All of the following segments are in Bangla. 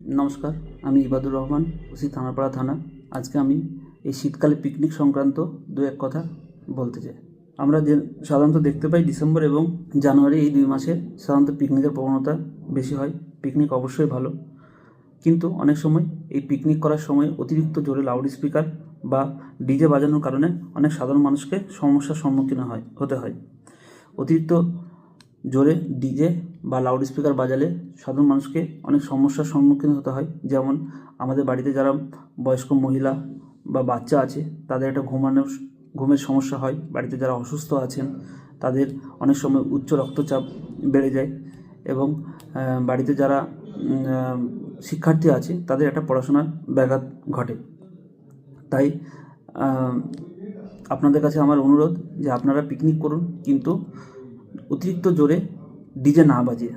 নমস্কার, আমি ইবাদুর রহমান, ওসি থানাপাড়া থানা। আজকে আমি এই শীতকালে পিকনিক সংক্রান্ত দু এক কথা বলতে চাই। আমরা যে সাধারণত দেখতে পাই ডিসেম্বর এবং জানুয়ারি এই দুই মাসে সাধারণত পিকনিকের প্রবণতা বেশি হয়। পিকনিক অবশ্যই ভালো। কিন্তু অনেক সময় এই পিকনিক করার সময় অতিরিক্ত জোরে লাউড স্পিকার বা ডিজে বাজানোর কারণে অনেক সাধারণ মানুষকে সমস্যার সম্মুখীন হয়, হতে হয়। অতিরিক্ত জোরে ডিজে বা লাউড স্পিকার বাজালে সাধারণ মানুষকে অনেক সমস্যার সম্মুখীন হতে হয়। যেমন আমাদের বাড়িতে যারা বয়স্ক মহিলা বা বাচ্চা আছে, তাদের একটা ঘুমানোর ঘুমের সমস্যা হয়। বাড়িতে যারা অসুস্থ আছেন, তাদের অনেক সময় উচ্চ রক্তচাপ বেড়ে যায় এবং বাড়িতে যারা শিক্ষার্থী আছে, তাদের একটা পড়াশোনার ব্যাঘাত ঘটে। তাই আপনাদের কাছে আমার অনুরোধ যে আপনারা পিকনিক করুন, কিন্তু অতিরিক্ত জোরে ডিজে না বাজিয়ে।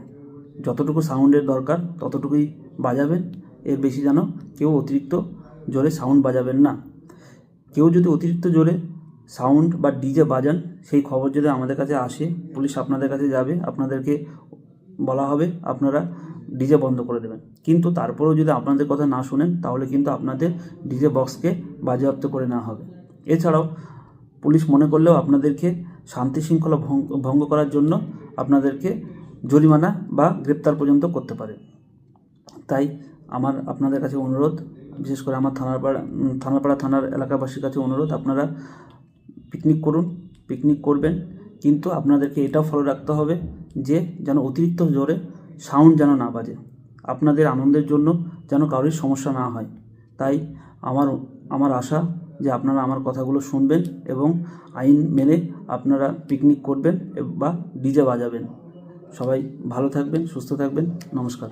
যতটুকু সাউন্ডের দরকার, ততটুকুই বাজাবেন। এর বেশি যেন কেউ অতিরিক্ত জোরে সাউন্ড বাজাবেন না। কেউ যদি অতিরিক্ত জোরে সাউন্ড বা ডিজে বাজান, সেই খবর যদি আমাদের কাছে আসে, পুলিশ আপনাদের কাছে যাবে, আপনাদেরকে বলা হবে, আপনারা ডিজে বন্ধ করে দেবেন। কিন্তু তারপরেও যদি আপনাদের কথা না শুনেন, তাহলে কিন্তু আপনাদের ডিজে বক্সকে বাজেয়াপ্ত করে নেওয়া হবে। এছাড়াও পুলিশ মনে করলেও আপনাদেরকে শান্তি শৃঙ্খলা ভঙ্গ করার জন্য আপনাদেরকে জরিমানা বা গ্রেপ্তার পর্যন্ত করতে পারে। তাই আমার আপনাদের কাছে অনুরোধ বিশেষ করে আমার থানারপাড়া উম, থানাপাড়া থানার এলাকাবাসীর কাছে অনুরোধ আপনারা পিকনিক করুন পিকনিক করবেন কিন্তু আপনাদেরকে এটাও ফলো রাখতে হবে যে যেন অতিরিক্ত জোরে সাউন্ড যেন না বাজে। আপনাদের আনন্দের জন্য যেন কারোর সমস্যা না হয়। তাই আমার আমার আশা যে আপনারা আমার কথাগুলো শুনবেন এবং আইন মেনে আপনারা পিকনিক করবেন বা ডিজে বাজাবেন। সবাই ভালো থাকবেন, সুস্থ থাকবেন। নমস্কার।